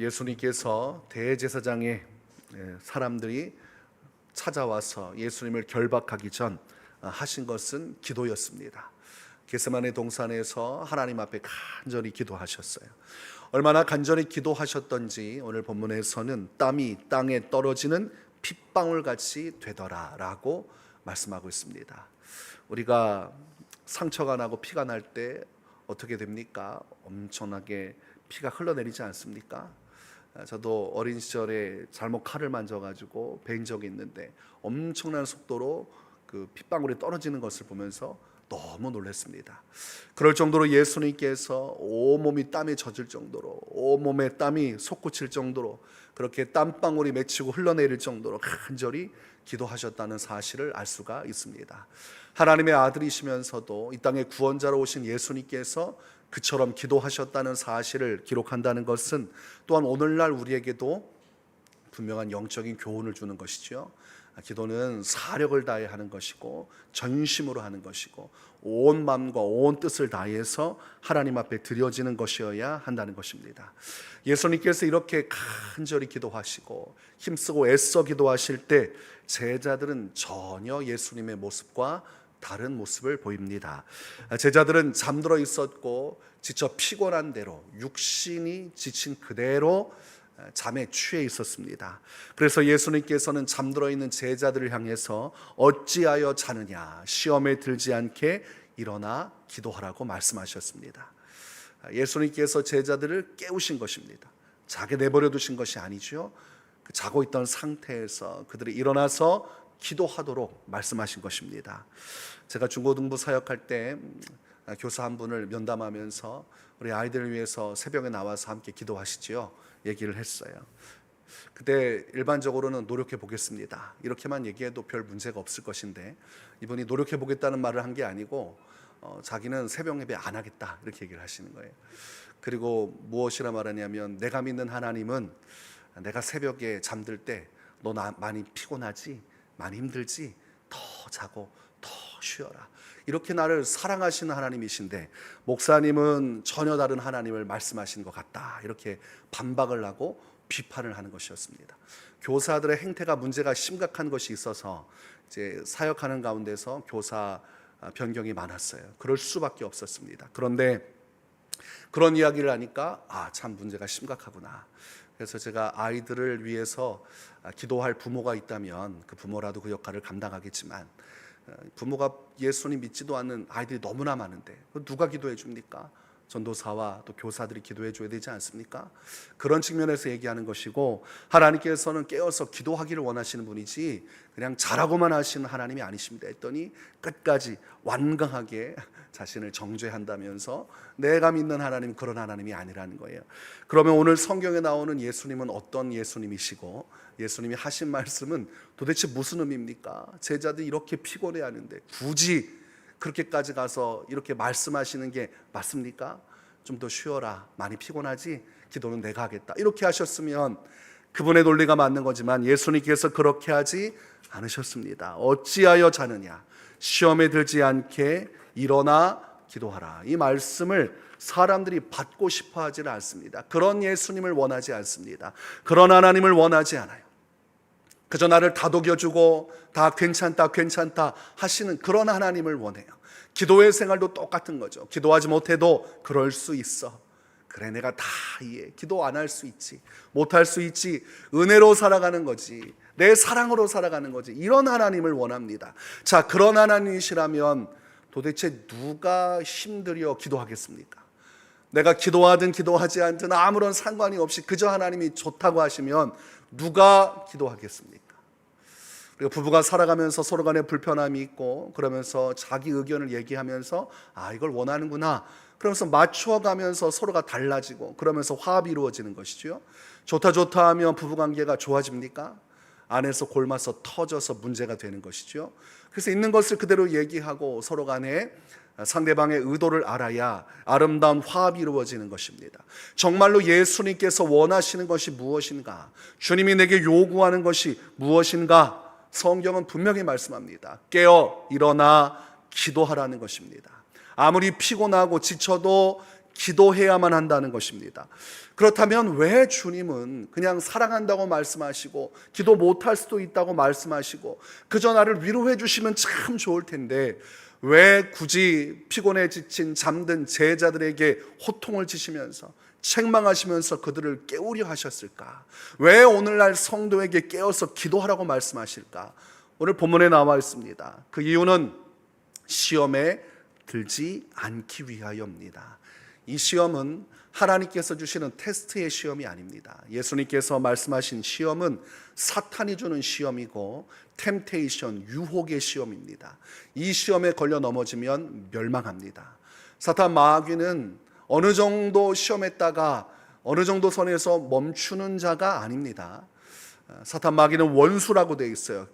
예수님께서 대제사장의 예, 사람들이 찾아와서 예수님을 결박하기 전 아, 하신 것은 기도였습니다. 게세마네 동산에서 하나님 앞에 간절히 기도하셨어요. 얼마나 간절히 기도하셨던지 오늘 본문에서는 땀이 땅에 떨어지는 핏방울 같이 되더라라고 말씀하고 있습니다. 우리가 상처가 나고 피가 날 때 어떻게 됩니까? 엄청나게 피가 흘러내리지 않습니까? 아, 저도 어린 시절에 잘못 칼을 만져가지고 베인 적이 있는데 엄청난 속도로 그 핏방울이 떨어지는 것을 보면서 너무 놀랐습니다. 그럴 정도로 예수님께서 온몸이 땀에 젖을 정도로 온몸에 땀이 솟구칠 정도로 그렇게 땀방울이 맺히고 흘러내릴 정도로 간절히 기도하셨다는 사실을 알 수가 있습니다. 하나님의 아들이시면서도 이 땅에 구원자로 오신 예수님께서 그처럼 기도하셨다는 사실을 기록한다는 것은 또한 오늘날 우리에게도 분명한 영적인 교훈을 주는 것이죠. 기도는 사력을 다해 하는 것이고 전심으로 하는 것이고 온 마음과 온 뜻을 다해서 하나님 앞에 드려지는 것이어야 한다는 것입니다. 예수님께서 이렇게 간절히 기도하시고 힘쓰고 애써 기도하실 때 제자들은 전혀 예수님의 모습과 다른 모습을 보입니다. 제자들은 잠들어 있었고 지쳐 피곤한 대로 육신이 지친 그대로 잠에 취해 있었습니다. 그래서 예수님께서는 잠들어 있는 제자들을 향해서 어찌하여 자느냐 시험에 들지 않게 일어나 기도하라고 말씀하셨습니다. 예수님께서 제자들을 깨우신 것입니다. 자게 내버려 두신 것이 아니죠. 그 자고 있던 상태에서 그들이 일어나서 기도하도록 말씀하신 것입니다. 제가 중고등부 사역할 때 음, 교사 한 분을 면담하면서 우리 아이들을 위해서 새벽에 나와서 함께 기도하시지요. 얘기를 했어요. 그때 일반적으로는 노력해 보겠습니다. 이렇게만 얘기해도 별 문제가 없을 것인데 이분이 노력해 보겠다는 말을 한 게 아니고 어, 자기는 새벽 예배 안 하겠다 이렇게 얘기를 하시는 거예요. 그리고 무엇이라 말하냐면 내가 믿는 하나님은 내가 새벽에 잠들 때 너 많이 피곤하지 많이 힘들지 더 자고 더 쉬어라. 이렇게 나를 사랑하시는 하나님이신데 목사님은 전혀 다른 하나님을 말씀하시는 것 같다. 이렇게 반박을 하고 비판을 하는 것이었습니다. 교사들의 행태가 문제가 심각한 것이 있어서 이제 사역하는 가운데서 교사 변경이 많았어요. 그럴 수밖에 없었습니다. 그런데 그런 이야기를 하니까 아, 참 문제가 심각하구나. 그래서 제가 아이들을 위해서 기도할 부모가 있다면 그 부모라도 그 역할을 감당하겠지만 어, 부모가 예수님 믿지도 않는 아이들이 너무나 많은데 누가 기도해 줍니까? 전도사와 또 교사들이 기도해 줘야 되지 않습니까? 그런 측면에서 얘기하는 것이고 하나님께서는 깨어서 기도하기를 원하시는 분이지 그냥 잘하고만 하시는 하나님이 아니십니다 했더니 끝까지 완강하게 자신을 정죄한다면서 내가 믿는 하나님 그런 하나님이 아니라는 거예요. 그러면 오늘 성경에 나오는 예수님은 어떤 예수님이시고 예수님이 하신 말씀은 도대체 무슨 의미입니까? 제자들이 이렇게 피곤해 하는데 굳이 그렇게까지 가서 이렇게 말씀하시는 게 맞습니까? 좀 더 쉬어라. 많이 피곤하지? 기도는 내가 하겠다. 이렇게 하셨으면 그분의 논리가 맞는 거지만 예수님께서 그렇게 하지 않으셨습니다. 어찌하여 자느냐? 시험에 들지 않게 일어나 기도하라. 이 말씀을 사람들이 받고 싶어 하지는 않습니다. 그런 예수님을 원하지 않습니다. 그런 하나님을 원하지 않아요. 그저 나를 다독여주고 다 괜찮다, 괜찮다 하시는 그런 하나님을 원해요. 기도의 생활도 똑같은 거죠. 기도하지 못해도 그럴 수 있어. 그래, 내가 다 이해. 기도 안 할 수 있지. 못 할 수 있지. 은혜로 살아가는 거지. 내 사랑으로 살아가는 거지. 이런 하나님을 원합니다. 자, 그런 하나님이시라면 도대체 누가 힘들여 기도하겠습니까? 내가 기도하든 기도하지 않든 아무런 상관이 없이 그저 하나님이 좋다고 하시면 누가 기도하겠습니까? 그리고 부부가 살아가면서 서로 간에 불편함이 있고 그러면서 자기 의견을 얘기하면서 아 이걸 원하는구나 그러면서 맞춰가면서 서로가 달라지고 그러면서 화합이 이루어지는 것이죠. 좋다 좋다 하면 부부 관계가 좋아집니까? 안에서 골마서 터져서 문제가 되는 것이죠. 그래서 있는 것을 그대로 얘기하고 서로 간에 상대방의 의도를 알아야 아름다운 화합이 이루어지는 것입니다. 정말로 예수님께서 원하시는 것이 무엇인가? 주님이 내게 요구하는 것이 무엇인가? 성경은 분명히 말씀합니다. 깨어 일어나 기도하라는 것입니다. 아무리 피곤하고 지쳐도 기도해야만 한다는 것입니다. 그렇다면 왜 주님은 그냥 사랑한다고 말씀하시고 기도 못할 수도 있다고 말씀하시고 그저 나를 위로해 주시면 참 좋을 텐데 왜 굳이 피곤해 지친 잠든 제자들에게 호통을 지시면서 책망하시면서 그들을 깨우려 하셨을까? 왜 오늘날 성도에게 깨어서 기도하라고 말씀하실까? 오늘 본문에 나와 있습니다. 그 이유는 시험에 들지 않기 위하여입니다. 이 시험은 하나님께서 주시는 테스트의 시험이 아닙니다. 예수님께서 말씀하신 시험은 사탄이 주는 시험이고 템테이션 유혹의 시험입니다. 이 시험에 걸려 넘어지면 멸망합니다. 사탄 마귀는 어느 정도 시험했다가 어느 정도 선에서 멈추는 자가 아닙니다. 사탄 마귀는 원수라고 되어 있어요.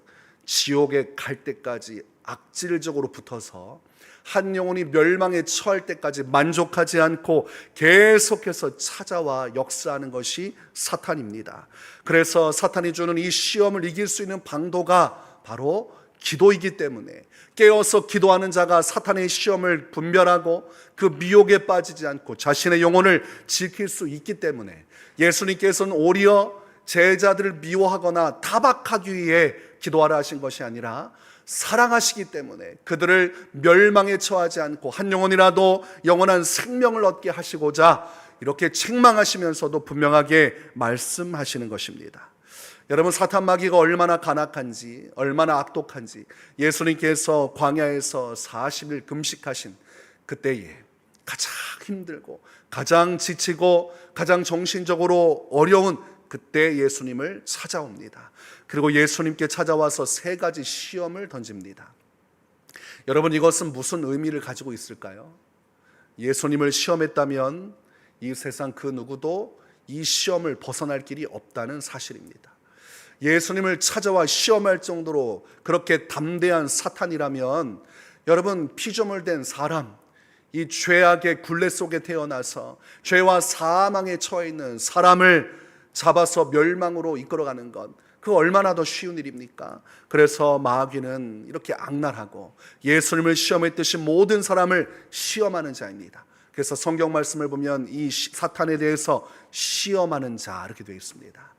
지옥에 갈 때까지 악질적으로 붙어서 한 영혼이 멸망에 처할 때까지 만족하지 않고 계속해서 찾아와 역사하는 것이 사탄입니다. 그래서 사탄이 주는 이 시험을 이길 수 있는 방도가 바로 기도이기 때문에 깨어서 기도하는 자가 사탄의 시험을 분별하고 그 미혹에 빠지지 않고 자신의 영혼을 지킬 수 있기 때문에 예수님께서는 오히려 제자들을 미워하거나 타박하기 위해 기도하라 하신 것이 아니라 사랑하시기 때문에 그들을 멸망에 처하지 않고 한 영혼이라도 영원한 생명을 얻게 하시고자 이렇게 책망하시면서도 분명하게 말씀하시는 것입니다. 여러분 사탄 마귀가 얼마나 간악한지 얼마나 악독한지 예수님께서 광야에서 40일 금식하신 그때에 가장 힘들고 가장 지치고 가장 정신적으로 어려운 그때 예수님을 찾아옵니다. 그리고 예수님께 찾아와서 세 가지 시험을 던집니다. 여러분 이것은 무슨 의미를 가지고 있을까요? 예수님을 시험했다면 이 세상 그 누구도 이 시험을 벗어날 길이 없다는 사실입니다. 예수님을 찾아와 시험할 정도로 그렇게 담대한 사탄이라면 여러분 피조물 된 사람 이 죄악의 굴레 속에 태어나서 죄와 사망에 처해 있는 사람을 잡아서 멸망으로 이끌어가는 것. 그 얼마나 더 쉬운 일입니까? 그래서 마귀는 이렇게 악랄하고 예수님을 시험했듯이 모든 사람을 시험하는 자입니다. 그래서 성경 말씀을 보면 이 사탄에 대해서 시험하는 자 이렇게 되어 있습니다.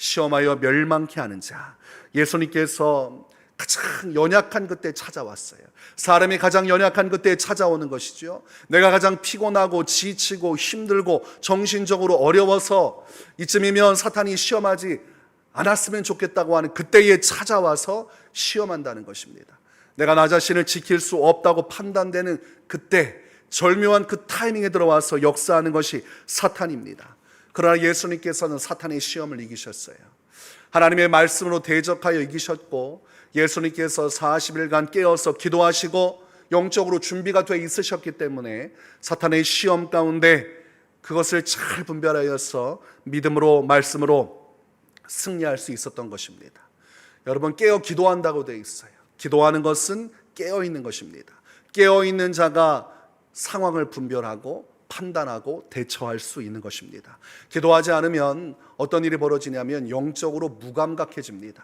시험하여 멸망케 하는 자. 예수님께서 가장 연약한 그때 찾아왔어요. 사람이 가장 연약한 그때 찾아오는 것이죠. 내가 가장 피곤하고 지치고 힘들고 정신적으로 어려워서 이쯤이면 사탄이 시험하지 않았으면 좋겠다고 하는 그때에 찾아와서 시험한다는 것입니다. 내가 나 자신을 지킬 수 없다고 판단되는 그때 절묘한 그 타이밍에 들어와서 역사하는 것이 사탄입니다. 그러나 예수님께서는 사탄의 시험을 이기셨어요. 하나님의 말씀으로 대적하여 이기셨고 예수님께서 40일간 깨어서 기도하시고 영적으로 준비가 돼 있으셨기 때문에 사탄의 시험 가운데 그것을 잘 분별하여서 믿음으로 말씀으로 승리할 수 있었던 것입니다. 여러분 깨어 기도한다고 되어 있어요. 기도하는 것은 깨어 있는 것입니다. 깨어 있는 자가 상황을 분별하고 판단하고 대처할 수 있는 것입니다. 기도하지 않으면 어떤 일이 벌어지냐면 영적으로 무감각해집니다.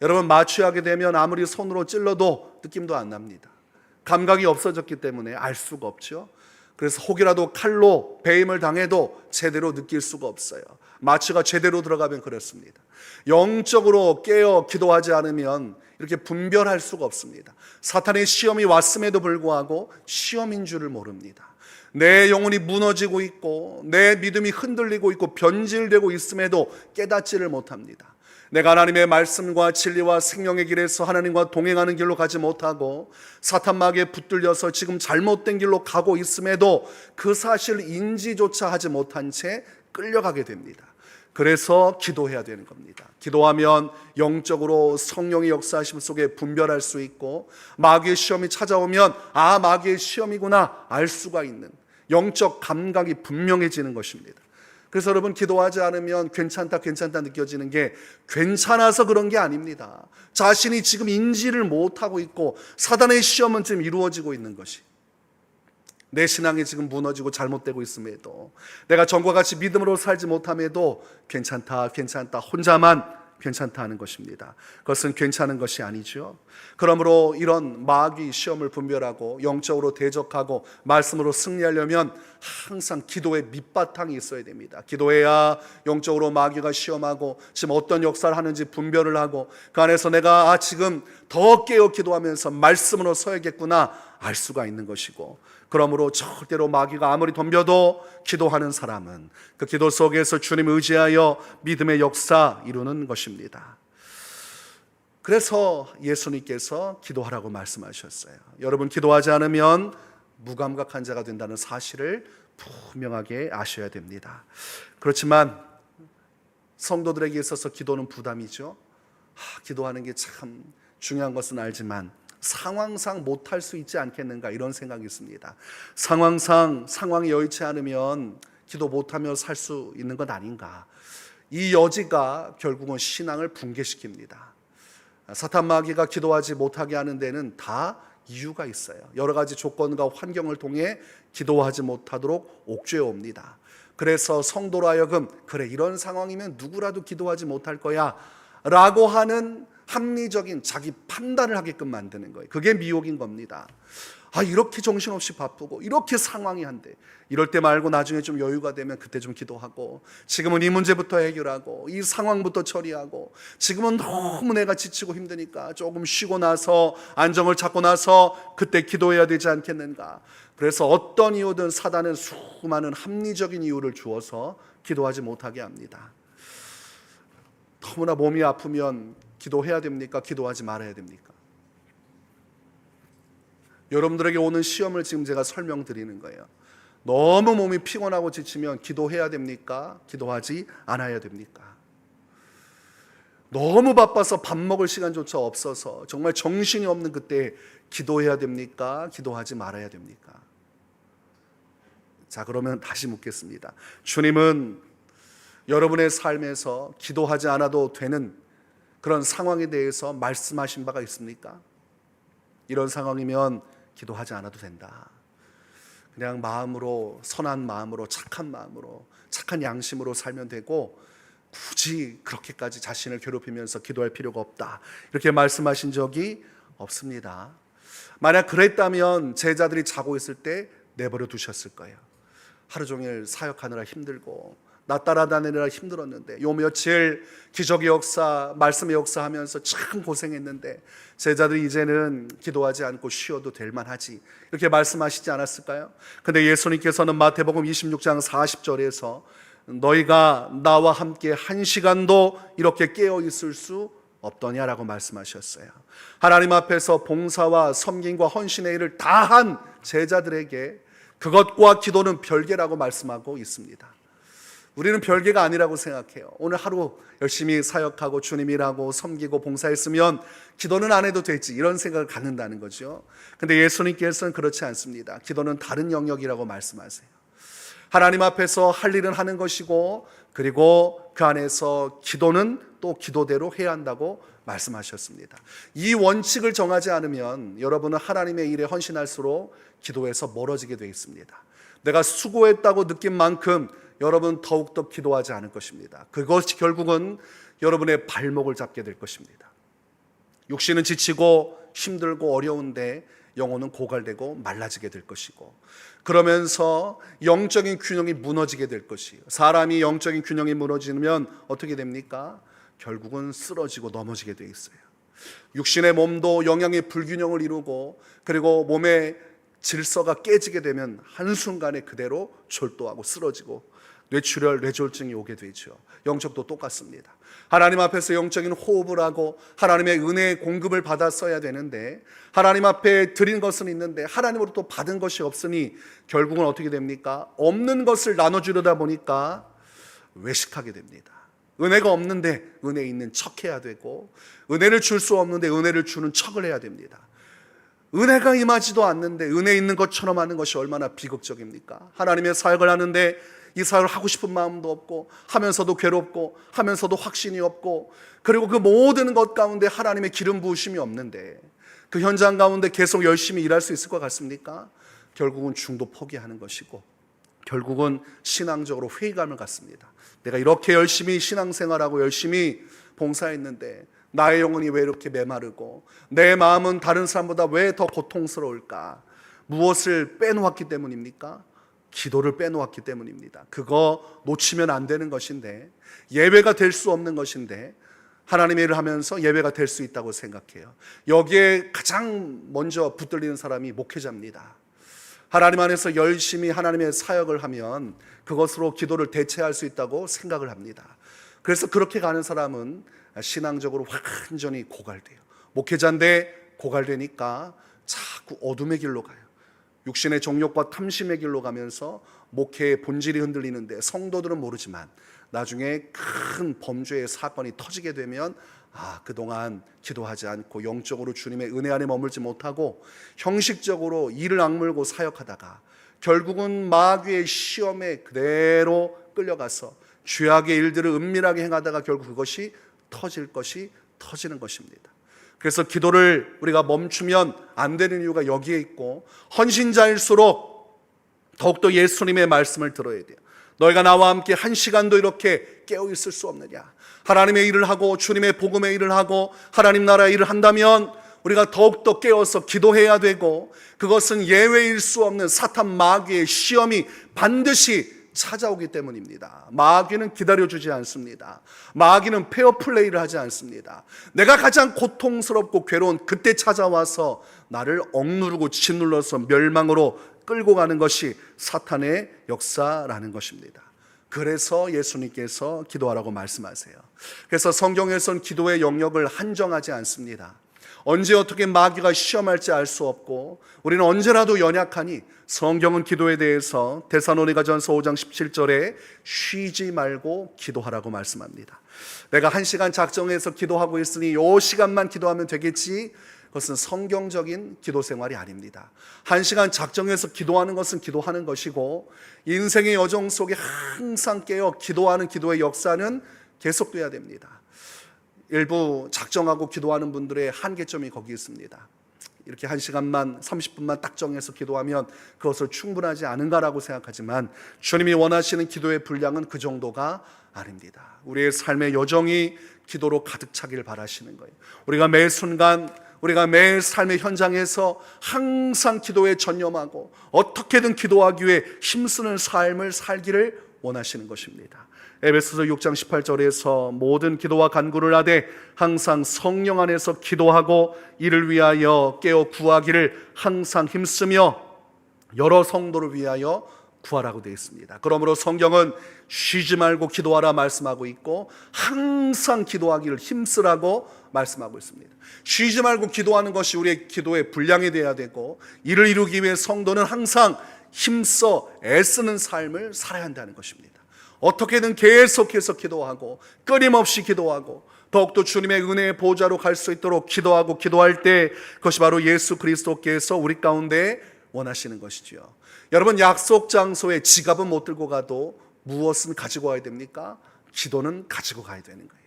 여러분 마취하게 되면 아무리 손으로 찔러도 느낌도 안 납니다. 감각이 없어졌기 때문에 알 수가 없죠. 그래서 혹이라도 칼로 배임을 당해도 제대로 느낄 수가 없어요. 마취가 제대로 들어가면 그렇습니다. 영적으로 깨어 기도하지 않으면 이렇게 분별할 수가 없습니다. 사탄의 시험이 왔음에도 불구하고 시험인 줄을 모릅니다. 내 영혼이 무너지고 있고 내 믿음이 흔들리고 있고 변질되고 있음에도 깨닫지를 못합니다. 내가 하나님의 말씀과 진리와 생명의 길에서 하나님과 동행하는 길로 가지 못하고 사탄 마귀에 붙들려서 지금 잘못된 길로 가고 있음에도 그 사실 인지조차 하지 못한 채 끌려가게 됩니다. 그래서 기도해야 되는 겁니다. 기도하면 영적으로 성령의 역사하심 속에 분별할 수 있고 마귀의 시험이 찾아오면 아 마귀의 시험이구나 알 수가 있는 영적 감각이 분명해지는 것입니다. 그래서 여러분 기도하지 않으면 괜찮다 괜찮다 느껴지는 게 괜찮아서 그런 게 아닙니다. 자신이 지금 인지를 못하고 있고 사단의 시험은 지금 이루어지고 있는 것이 내 신앙이 지금 무너지고 잘못되고 있음에도 내가 전과 같이 믿음으로 살지 못함에도 괜찮다 괜찮다 혼자만 괜찮다 하는 것입니다. 그것은 괜찮은 것이 아니죠. 그러므로 이런 마귀 시험을 분별하고 영적으로 대적하고 말씀으로 승리하려면 항상 기도의 밑바탕이 있어야 됩니다. 기도해야 영적으로 마귀가 시험하고 지금 어떤 역사를 하는지 분별을 하고 그 안에서 내가 아 지금 더 깨어 기도하면서 말씀으로 서야겠구나 알 수가 있는 것이고 그러므로 절대로 마귀가 아무리 덤벼도 기도하는 사람은 그 기도 속에서 주님 의지하여 믿음의 역사 이루는 것입니다. 그래서 예수님께서 기도하라고 말씀하셨어요. 여러분 기도하지 않으면 무감각한 자가 된다는 사실을 분명하게 아셔야 됩니다. 그렇지만 성도들에게 있어서 기도는 부담이죠. 아, 기도하는 게 참 중요한 것은 알지만 상황상 못할 수 있지 않겠는가 이런 생각이 있습니다. 상황상 상황이 여의치 않으면 기도 못하며 살 수 있는 것 아닌가. 이 여지가 결국은 신앙을 붕괴시킵니다. 사탄 마귀가 기도하지 못하게 하는 데는 다 이유가 있어요. 여러 가지 조건과 환경을 통해 기도하지 못하도록 옥죄어 옵니다. 그래서 성도로 하여금 그래 이런 상황이면 누구라도 기도하지 못할 거야 라고 하는 합리적인 자기 판단을 하게끔 만드는 거예요. 그게 미혹인 겁니다. 아, 이렇게 정신없이 바쁘고, 이렇게 상황이 한데, 이럴 때 말고 나중에 좀 여유가 되면 그때 좀 기도하고, 지금은 이 문제부터 해결하고, 이 상황부터 처리하고, 지금은 너무 내가 지치고 힘드니까 조금 쉬고 나서, 안정을 찾고 나서, 그때 기도해야 되지 않겠는가. 그래서 어떤 이유든 사단은 수많은 합리적인 이유를 주어서 기도하지 못하게 합니다. 너무나 몸이 아프면 기도해야 됩니까? 기도하지 말아야 됩니까? 여러분들에게 오는 시험을 지금 제가 설명드리는 거예요. 너무 몸이 피곤하고 지치면 기도해야 됩니까? 기도하지 않아야 됩니까? 너무 바빠서 밥 먹을 시간조차 없어서 정말 정신이 없는 그때 기도해야 됩니까? 기도하지 말아야 됩니까? 자, 그러면 다시 묻겠습니다. 주님은 여러분의 삶에서 기도하지 않아도 되는 그런 상황에 대해서 말씀하신 바가 있습니까? 이런 상황이면 기도하지 않아도 된다. 그냥 마음으로 선한 마음으로 착한 마음으로 착한 양심으로 살면 되고 굳이 그렇게까지 자신을 괴롭히면서 기도할 필요가 없다. 이렇게 말씀하신 적이 없습니다. 만약 그랬다면 제자들이 자고 있을 때 내버려 두셨을 거예요. 하루 종일 사역하느라 힘들고 나 따라다니느라 힘들었는데 요 며칠 기적의 역사, 말씀의 역사 하면서 참 고생했는데 제자들이 이제는 기도하지 않고 쉬어도 될 만하지 이렇게 말씀하시지 않았을까요? 근데 예수님께서는 마태복음 26장 40절에서 너희가 나와 함께 한 시간도 이렇게 깨어 있을 수 없더냐라고 말씀하셨어요. 하나님 앞에서 봉사와 섬김과 헌신의 일을 다 한 제자들에게 그것과 기도는 별개라고 말씀하고 있습니다. 우리는 별개가 아니라고 생각해요. 오늘 하루 열심히 사역하고 주님 일하고 섬기고 봉사했으면 기도는 안 해도 되지 이런 생각을 갖는다는 거죠. 근데 예수님께서는 그렇지 않습니다. 기도는 다른 영역이라고 말씀하세요. 하나님 앞에서 할 일은 하는 것이고 그리고 그 안에서 기도는 또 기도대로 해야 한다고 말씀하셨습니다. 이 원칙을 정하지 않으면 여러분은 하나님의 일에 헌신할수록 기도에서 멀어지게 되어 있습니다. 내가 수고했다고 느낀 만큼 여러분 더욱더 기도하지 않을 것입니다. 그것이 결국은 여러분의 발목을 잡게 될 것입니다. 육신은 지치고 힘들고 어려운데 영혼은 고갈되고 말라지게 될 것이고 그러면서 영적인 균형이 무너지게 될 것이에요. 사람이 영적인 균형이 무너지면 어떻게 됩니까? 결국은 쓰러지고 넘어지게 돼 있어요. 육신의 몸도 영양의 불균형을 이루고 그리고 몸의 질서가 깨지게 되면 한순간에 그대로 졸도하고 쓰러지고 뇌출혈, 뇌졸중이 오게 되죠. 영적도 똑같습니다. 하나님 앞에서 영적인 호흡을 하고 하나님의 은혜의 공급을 받아 써야 되는데 하나님 앞에 드린 것은 있는데 하나님으로부터 받은 것이 없으니 결국은 어떻게 됩니까? 없는 것을 나눠주려다 보니까 외식하게 됩니다. 은혜가 없는데 은혜 있는 척 해야 되고 은혜를 줄 수 없는데 은혜를 주는 척을 해야 됩니다. 은혜가 임하지도 않는데 은혜 있는 것처럼 하는 것이 얼마나 비극적입니까? 하나님의 사역을 하는데 이 사역을 하고 싶은 마음도 없고 하면서도 괴롭고 하면서도 확신이 없고 그리고 그 모든 것 가운데 하나님의 기름 부으심이 없는데 그 현장 가운데 계속 열심히 일할 수 있을 것 같습니까? 결국은 중도 포기하는 것이고 결국은 신앙적으로 회의감을 갖습니다. 내가 이렇게 열심히 신앙생활하고 열심히 봉사했는데 나의 영혼이 왜 이렇게 메마르고 내 마음은 다른 사람보다 왜 더 고통스러울까? 무엇을 빼놓았기 때문입니까? 기도를 빼놓았기 때문입니다. 그거 놓치면 안 되는 것인데 예외가 될 수 없는 것인데 하나님의 일을 하면서 예외가 될 수 있다고 생각해요. 여기에 가장 먼저 붙들리는 사람이 목회자입니다. 하나님 안에서 열심히 하나님의 사역을 하면 그것으로 기도를 대체할 수 있다고 생각을 합니다. 그래서 그렇게 가는 사람은 신앙적으로 완전히 고갈돼요. 목회자인데 고갈되니까 자꾸 어둠의 길로 가요. 육신의 정욕과 탐심의 길로 가면서 목회의 본질이 흔들리는데 성도들은 모르지만 나중에 큰 범죄의 사건이 터지게 되면 아, 그동안 기도하지 않고 영적으로 주님의 은혜 안에 머물지 못하고 형식적으로 이를 악물고 사역하다가 결국은 마귀의 시험에 그대로 끌려가서 죄악의 일들을 은밀하게 행하다가 결국 그것이 터질 것이 터지는 것입니다. 그래서 기도를 우리가 멈추면 안 되는 이유가 여기에 있고 헌신자일수록 더욱더 예수님의 말씀을 들어야 돼요. 너희가 나와 함께 한 시간도 이렇게 깨어 있을 수 없느냐? 하나님의 일을 하고 주님의 복음의 일을 하고 하나님 나라의 일을 한다면 우리가 더욱더 깨어서 기도해야 되고 그것은 예외일 수 없는 사탄 마귀의 시험이 반드시 찾아오기 때문입니다. 마귀는 기다려주지 않습니다. 마귀는 페어플레이를 하지 않습니다. 내가 가장 고통스럽고 괴로운 그때 찾아와서 나를 억누르고 짓눌러서 멸망으로 끌고 가는 것이 사탄의 역사라는 것입니다. 그래서 예수님께서 기도하라고 말씀하세요. 그래서 성경에선 기도의 영역을 한정하지 않습니다. 언제 어떻게 마귀가 시험할지 알 수 없고 우리는 언제라도 연약하니 성경은 기도에 대해서 데사로니가 전서 5장 17절에 쉬지 말고 기도하라고 말씀합니다. 내가 한 시간 작정해서 기도하고 있으니 요 시간만 기도하면 되겠지. 그것은 성경적인 기도 생활이 아닙니다. 한 시간 작정해서 기도하는 것은 기도하는 것이고 인생의 여정 속에 항상 깨어 기도하는 기도의 역사는 계속돼야 됩니다. 일부 작정하고 기도하는 분들의 한계점이 거기 있습니다. 이렇게 한 시간만 30분만 딱 정해서 기도하면 그것을 충분하지 않은가라고 생각하지만 주님이 원하시는 기도의 분량은 그 정도가 아닙니다. 우리의 삶의 여정이 기도로 가득 차기를 바라시는 거예요. 우리가 매 순간 우리가 매 삶의 현장에서 항상 기도에 전념하고 어떻게든 기도하기 위해 힘쓰는 삶을 살기를 원하시는 것입니다. 에베소서 6장 18절에서 모든 기도와 간구를 하되 항상 성령 안에서 기도하고 이를 위하여 깨어 구하기를 항상 힘쓰며 여러 성도를 위하여 구하라고 되어 있습니다. 그러므로 성경은 쉬지 말고 기도하라 말씀하고 있고 항상 기도하기를 힘쓰라고 말씀하고 있습니다. 쉬지 말고 기도하는 것이 우리의 기도의 분량이 되어야 되고 이를 이루기 위해 성도는 항상 힘써 애쓰는 삶을 살아야 한다는 것입니다. 어떻게든 계속해서 기도하고 끊임없이 기도하고 더욱더 주님의 은혜의 보좌로 갈 수 있도록 기도하고 기도할 때 그것이 바로 예수 그리스도께서 우리 가운데 원하시는 것이지요. 여러분 약속 장소에 지갑은 못 들고 가도 무엇은 가지고 와야 됩니까? 기도는 가지고 가야 되는 거예요.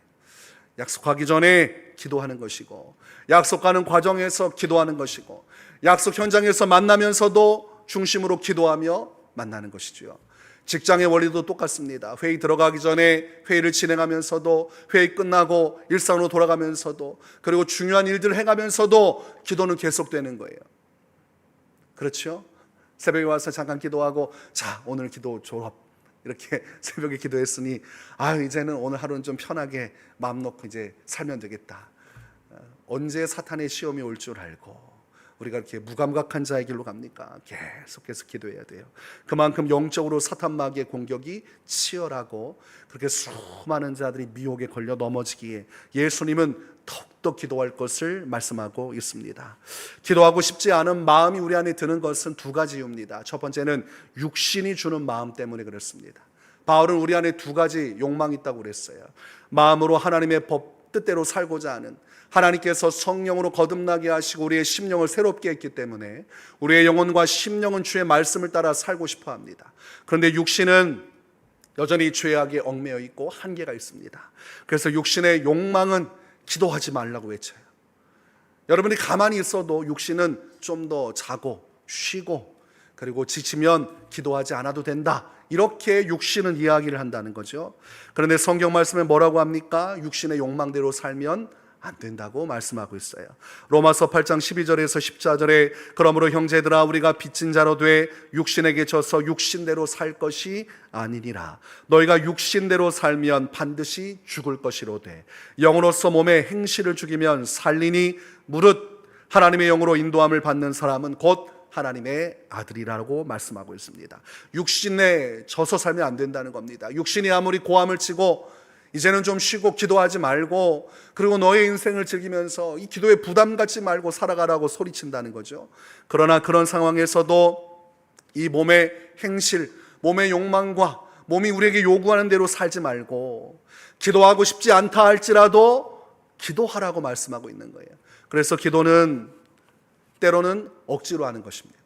약속하기 전에 기도하는 것이고 약속하는 과정에서 기도하는 것이고 약속 현장에서 만나면서도 중심으로 기도하며 만나는 것이지요. 직장의 원리도 똑같습니다. 회의 들어가기 전에 회의를 진행하면서도 회의 끝나고 일상으로 돌아가면서도 그리고 중요한 일들을 행하면서도 기도는 계속되는 거예요. 그렇죠? 새벽에 와서 잠깐 기도하고 자 오늘 기도 졸업 이렇게 새벽에 기도했으니 아 이제는 오늘 하루는 좀 편하게 마음 놓고 이제 살면 되겠다. 어, 언제 사탄의 시험이 올 줄 알고 우리가 이렇게 무감각한 자의 길로 갑니까? 계속해서 기도해야 돼요. 그만큼 영적으로 사탄 마귀의 공격이 치열하고 그렇게 수많은 자들이 미혹에 걸려 넘어지기에 예수님은 더욱더 기도할 것을 말씀하고 있습니다. 기도하고 싶지 않은 마음이 우리 안에 드는 것은 두 가지 이유입니다. 첫 번째는 육신이 주는 마음 때문에 그렇습니다. 바울은 우리 안에 두 가지 욕망이 있다고 그랬어요. 마음으로 하나님의 법 뜻대로 살고자 하는 하나님께서 성령으로 거듭나게 하시고 우리의 심령을 새롭게 했기 때문에 우리의 영혼과 심령은 주의 말씀을 따라 살고 싶어 합니다. 그런데 육신은 여전히 죄악에 얽매여 있고 한계가 있습니다. 그래서 육신의 욕망은 기도하지 말라고 외쳐요. 여러분이 가만히 있어도 육신은 좀 더 자고 쉬고 그리고 지치면 기도하지 않아도 된다. 이렇게 육신은 이야기를 한다는 거죠. 그런데 성경 말씀에 뭐라고 합니까? 육신의 욕망대로 살면 안 된다고 말씀하고 있어요. 로마서 8장 12절에서 14절에 그러므로 형제들아 우리가 빚진 자로 돼 육신에게 져서 육신대로 살 것이 아니니라. 너희가 육신대로 살면 반드시 죽을 것이로되 영으로서 몸의 행실을 죽이면 살리니 무릇 하나님의 영으로 인도함을 받는 사람은 곧 하나님의 아들이라고 말씀하고 있습니다. 육신에 져서 살면 안 된다는 겁니다. 육신이 아무리 고함을 치고 이제는 좀 쉬고 기도하지 말고 그리고 너의 인생을 즐기면서 이 기도에 부담 갖지 말고 살아가라고 소리친다는 거죠. 그러나 그런 상황에서도 이 몸의 행실, 몸의 욕망과 몸이 우리에게 요구하는 대로 살지 말고 기도하고 싶지 않다 할지라도 기도하라고 말씀하고 있는 거예요. 그래서 기도는 때로는 억지로 하는 것입니다.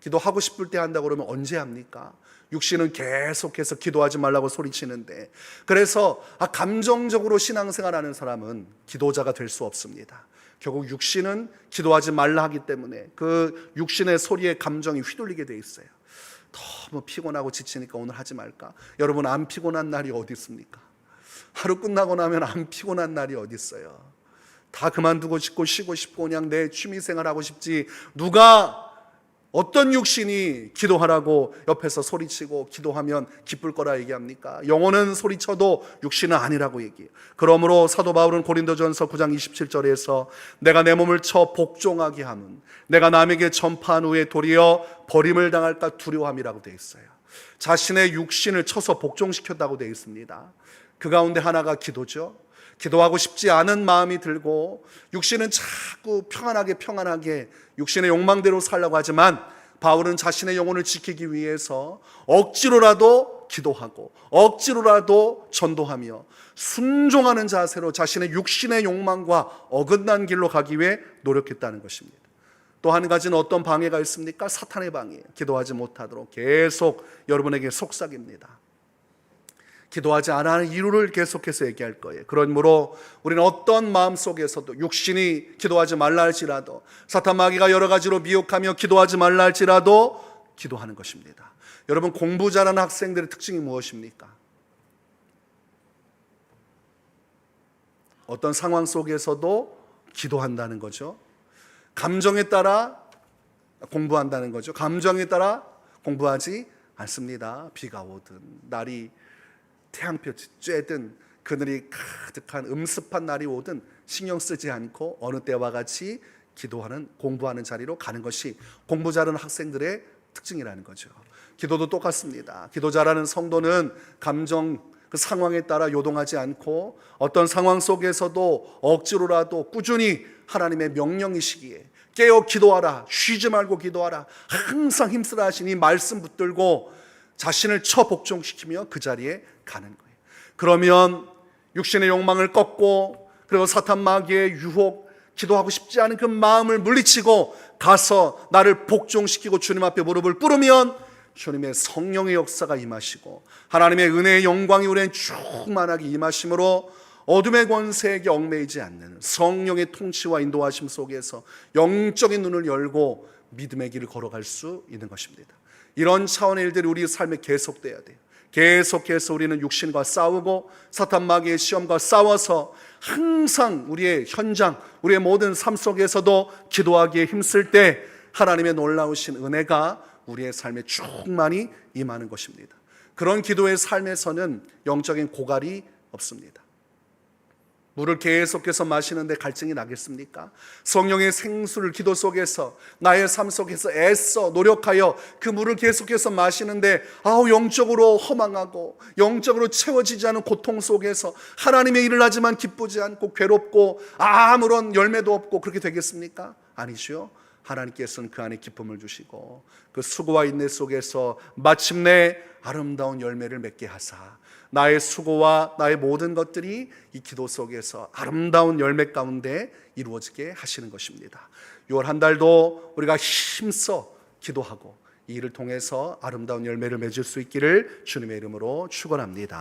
기도하고 싶을 때 한다고 그러면 언제 합니까? 육신은 계속해서 기도하지 말라고 소리치는데 그래서 아, 감정적으로 신앙생활 하는 사람은 기도자가 될 수 없습니다. 결국 육신은 기도하지 말라 하기 때문에 그 육신의 소리에 감정이 휘둘리게 돼 있어요. 너무 피곤하고 지치니까 오늘 하지 말까? 여러분 안 피곤한 날이 어디 있습니까? 하루 끝나고 나면 안 피곤한 날이 어디 있어요? 다 그만두고 싶고 쉬고 싶고 그냥 내 취미 생활하고 싶지 누가 어떤 육신이 기도하라고 옆에서 소리치고 기도하면 기쁠 거라 얘기합니까? 영혼은 소리쳐도 육신은 아니라고 얘기해요. 그러므로 사도 바울은 고린도전서 9장 27절에서 내가 내 몸을 쳐 복종하게 함은 내가 남에게 전파한 후에 도리어 버림을 당할까 두려움이라고 되어 있어요. 자신의 육신을 쳐서 복종시켰다고 되어 있습니다. 그 가운데 하나가 기도죠. 기도하고 싶지 않은 마음이 들고 육신은 자꾸 평안하게 평안하게 육신의 욕망대로 살려고 하지만 바울은 자신의 영혼을 지키기 위해서 억지로라도 기도하고 억지로라도 전도하며 순종하는 자세로 자신의 육신의 욕망과 어긋난 길로 가기 위해 노력했다는 것입니다. 또 한 가지는 어떤 방해가 있습니까? 사탄의 방해. 기도하지 못하도록 계속 여러분에게 속삭입니다. 기도하지 않아 하는 이유를 계속해서 얘기할 거예요. 그러므로 우리는 어떤 마음 속에서도 육신이 기도하지 말라 할지라도 사탄 마귀가 여러 가지로 미혹하며 기도하지 말라 할지라도 기도하는 것입니다. 여러분 공부 잘하는 학생들의 특징이 무엇입니까? 어떤 상황 속에서도 기도한다는 거죠. 감정에 따라 공부한다는 거죠. 감정에 따라 공부하지 않습니다. 비가 오든 날이 태양볕이 쬐든 그늘이 가득한 음습한 날이 오든 신경 쓰지 않고 어느 때와 같이 기도하는 공부하는 자리로 가는 것이 공부 잘하는 학생들의 특징이라는 거죠. 기도도 똑같습니다. 기도 잘하는 성도는 감정 그 상황에 따라 요동하지 않고 어떤 상황 속에서도 억지로라도 꾸준히 하나님의 명령이시기에 깨어 기도하라 쉬지 말고 기도하라 항상 힘쓰라 하시니 말씀 붙들고 자신을 처 복종시키며 그 자리에 가는 거예요. 그러면 육신의 욕망을 꺾고 그리고 사탄 마귀의 유혹, 기도하고 싶지 않은 그 마음을 물리치고 가서 나를 복종시키고 주님 앞에 무릎을 꿇으면 주님의 성령의 역사가 임하시고 하나님의 은혜의 영광이 우리는 충만하게 임하심으로 어둠의 권세에게 얽매이지 않는 성령의 통치와 인도하심 속에서 영적인 눈을 열고 믿음의 길을 걸어갈 수 있는 것입니다. 이런 차원의 일들이 우리 삶에 계속돼야 돼요. 계속해서 우리는 육신과 싸우고 사탄 마귀의 시험과 싸워서 항상 우리의 현장, 우리의 모든 삶 속에서도 기도하기에 힘쓸 때 하나님의 놀라우신 은혜가 우리의 삶에 충만히 임하는 것입니다. 그런 기도의 삶에서는 영적인 고갈이 없습니다. 물을 계속해서 마시는데 갈증이 나겠습니까? 성령의 생수를 기도 속에서 나의 삶 속에서 애써 노력하여 그 물을 계속해서 마시는데 아우 영적으로 허망하고 영적으로 채워지지 않은 고통 속에서 하나님의 일을 하지만 기쁘지 않고 괴롭고 아무런 열매도 없고 그렇게 되겠습니까? 아니죠. 하나님께서는 그 안에 기쁨을 주시고 그 수고와 인내 속에서 마침내 아름다운 열매를 맺게 하사 나의 수고와 나의 모든 것들이 이 기도 속에서 아름다운 열매 가운데 이루어지게 하시는 것입니다. 6월 한 달도 우리가 힘써 기도하고 이 일을 통해서 아름다운 열매를 맺을 수 있기를 주님의 이름으로 축원합니다.